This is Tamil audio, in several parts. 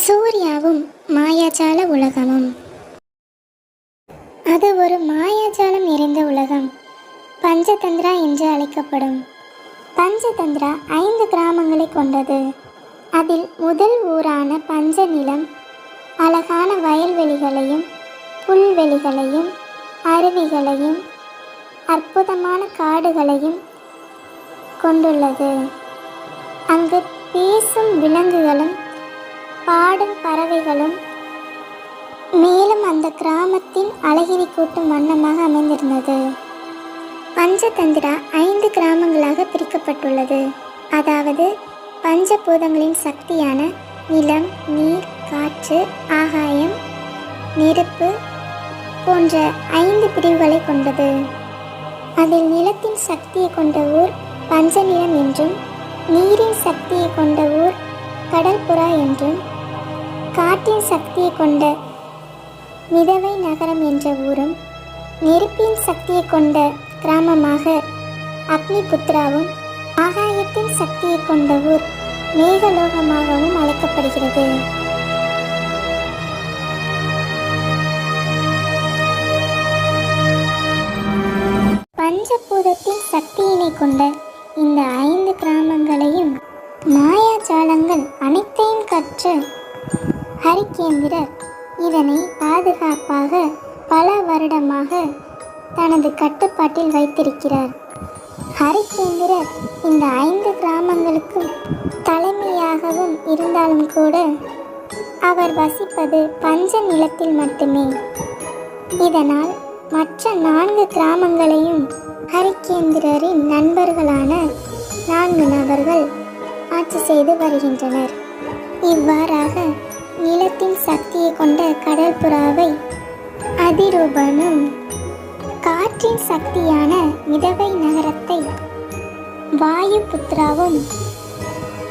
சூர்யாவும் மாயாஜால உலகமும். அது ஒரு மாயாஜாலம் நிறைந்த உலகம். பஞ்சதந்திரா என்று அழைக்கப்படும். பஞ்சதந்திரா ஐந்து கிராமங்களை கொண்டது. அதில் முதல் ஊரான பஞ்சநிலம் அழகான வயல்வெளிகளையும் புல்வெளிகளையும் அருவிகளையும் அற்புதமான காடுகளையும் கொண்டுள்ளது. அங்கு பேசும் விலங்குகளும் பாடும் பறவைகளும் மேலும் அந்த கிராமத்தின் அழகினை கூட்டும் வண்ணமாக அமைந்திருந்தது. பஞ்சதந்திரா ஐந்து கிராமங்களாக பிரிக்கப்பட்டுள்ளது. அதாவது பஞ்சபூதங்களின் சக்தியான நிலம் நீர் காற்று ஆகாயம் நெருப்பு போன்ற ஐந்து பிரிவுகளை கொண்டது. அதில் நிலத்தின் சக்தியை கொண்ட ஊர் பஞ்சநிலம் என்றும் நீரின் சக்தியை கொண்ட ஊர் கடல்புறா என்றும் காற்றின் சக்தியை கொண்ட மிதவை நகரம் என்ற ஊரும் நெருப்பின் சக்தியை கொண்ட கிராமமாக அக்னிபுத்ராவும் ஆகாயத்தின் சக்தியை கொண்ட ஊர் மேகலோகமாகவும் அழைக்கப்படுகிறது. பஞ்சபூத ஹரிகேந்திரர் இதனை பாதுகாப்பாக பல வருடமாக தனது கட்டுப்பாட்டில் வைத்திருக்கிறார். ஹரிகேந்திரர் இந்த ஐந்து கிராமங்களுக்கும் தலைமையாகவும் இருந்தாலும் கூட அவர் வசிப்பது பஞ்ச நிலத்தில் மட்டுமே. இதனால் மற்ற நான்கு கிராமங்களையும் ஹரிகேந்திரரின் நண்பர்களான நான்கு நபர்கள் ஆட்சி செய்து வருகின்றனர். இவ்வாறாக நிலத்தின் சக்தியை கொண்ட கடற்புறாவை அதிரூபனும் காற்றின் சக்தியான மிதவை நகரத்தை வாயு புத்திராவும்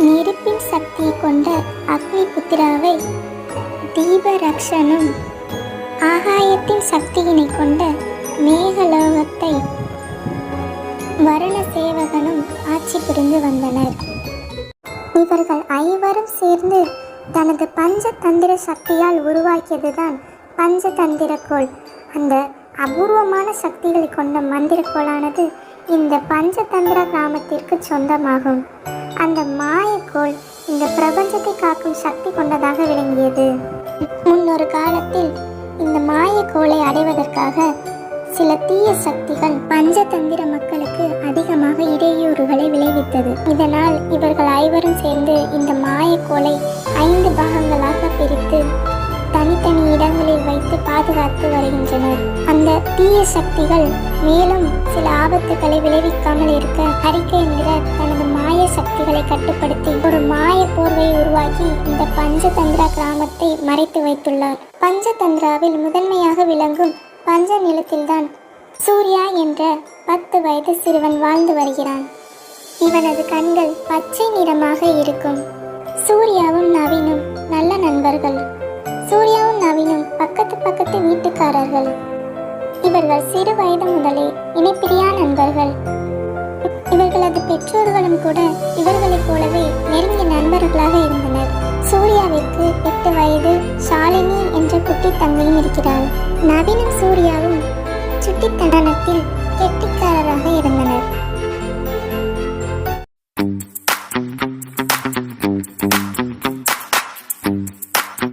நெருப்பின் சக்தியை கொண்ட அக்னி புத்திராவை தீபரக்ஷனும் ஆகாயத்தின் சக்தியினை கொண்ட மேகலோகத்தை வருண சேவகனும் ஆட்சி புரிந்து வந்தனர். இவர்கள் ஐவரும் சேர்ந்து தனது பஞ்சதந்திர சக்தியால் உருவாக்கியதுதான் பஞ்சதந்திர கோள் அந்த அபூர்வமான சக்திகளை கொண்ட மந்திரக்கோளானது இந்த பஞ்சதந்திர கிராமத்திற்கு சொந்தமாகும். அந்த மாயக்கோள் இந்த பிரபஞ்சத்தை காக்கும் சக்தி கொண்டதாக விளங்கியது. முன்னொரு காலத்தில் இந்த மாயக்கோளை அடைவதற்காக சில தீய சக்திகள் பஞ்சதந்திர மக்களுக்கு அதிகமாக இடையூறுகளை விளைவித்தது. இதனால் இவர்கள் ஐவரும் சேர்ந்து இந்த மாயக்கோளை பாகங்களாக பிரித்து தனித்தனி இடங்களில் வைத்து பாதுகாத்து வருகின்றனர். அந்த தீய சக்திகள் மேலும் சில ஆபத்துக்களை விளைவிக்காமல் இருக்க ஹரிகேந்திரர் தனது மாய சக்திகளை கட்டுப்படுத்தி ஒரு மாய போர்வையை உருவாக்கி இந்த பஞ்சதந்திரா கிராமத்தை மறைத்து வைத்துள்ளார். பஞ்சதந்திராவில் முதன்மையாக விளங்கும் பஞ்ச நிலத்தில்தான் சூர்யா என்ற பத்து வயது சிறுவன் வாழ்ந்து வருகிறான். இவனது கண்கள் பச்சை நிறமாக இருக்கும். சூர்யாவும் நவீனும் நல்ல நண்பர்கள். சூர்யாவும் நவீனும் பக்கத்து பக்கத்து வீட்டுக்காரர்கள். இவர்கள் சிறு வயது முதலே இணைப்பிரியா நண்பர்கள். இவர்களது பெற்றோர்களும் கூட இவர்களைப் போலவே நெருங்கிய நண்பர்களாக இருந்தனர். சூர்யாவிற்கு எட்டு வயது ஷாலினி என்ற குட்டி தங்கையும் இருக்கிறாள். நவீனும் சூர்யாவும் சுட்டித்தனத்தில் கெட்டிக்காரராக இருந்தனர்.